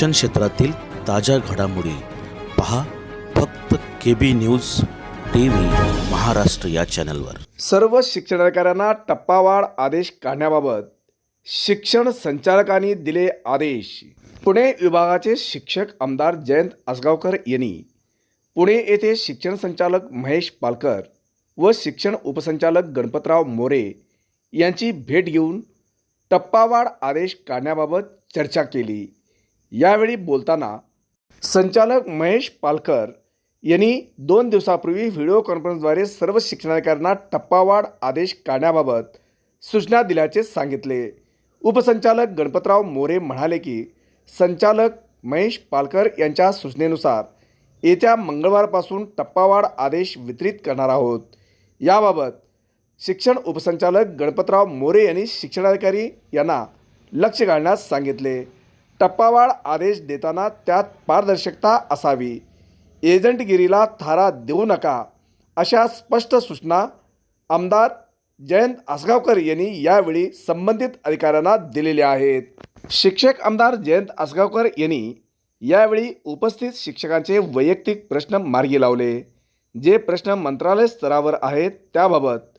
शिक्षण क्षेत्रातील ताज्या घडामोडी पहा फक्त K B news T V Maharashtra या चॅनलवर. सर्व शिक्षणाधिकाऱ्यांना टप्पावाढ आदेश काढण्याबाबत शिक्षण संचालकांनी दिले आदेश. पुणे विभागाचे शिक्षक आमदार जयंत आसगावकर यांनी पुणे येथे शिक्षण संचालक महेश पालकर व शिक्षण उपसंचालक गणपतराव मोरे यांची भेट घेऊन टप्पावाढ आदेश काढण्याबाबत चर्चा केली. यावेळी बोलताना संचालक महेश पालकर यांनी दोन दिवसापूर्वी व्हिडिओ कॉन्फरन्सद्वारे सर्व शिक्षणाधिकाऱ्यांना टप्पावाढ आदेश काढण्याबाबत सूचना दिल्याचे सांगितले. उपसंचालक गणपतराव मोरे म्हणाले की संचालक महेश पालकर यांच्या सूचनेनुसार येत्या मंगळवारपासून टप्पावाढ आदेश वितरित करणार आहोत. याबाबत शिक्षण उपसंचालक गणपतराव मोरे यांनी शिक्षणाधिकारी यांना लक्ष घालण्यास सांगितले. टप्पावाढ आदेश देताना त्यात पारदर्शकता असावी. एजंटगिरीला थारा देऊ नका अशा स्पष्ट सूचना आमदार जयंत आसगावकर यांनी यावेळी संबंधित अधिकाऱ्यांना दिलेल्या आहेत. शिक्षक आमदार जयंत आसगावकर यांनी यावेळी उपस्थित शिक्षकांचे वैयक्तिक प्रश्न मार्गी लावले. जे प्रश्न मंत्रालय स्तरावर आहेत त्याबाबत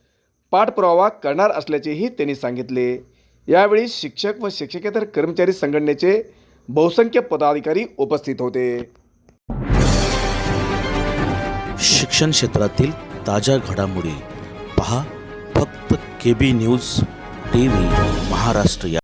पाठपुरावा करणार असल्याचेही त्यांनी सांगितले. यावेळी शिक्षक व शिक्षकेतर कर्मचारी संघटनेचे बहुसंख्य पदाधिकारी उपस्थित होते. शिक्षण क्षेत्रातील ताज्या घडामोडी पहा फक्त K B news T V Maharashtra या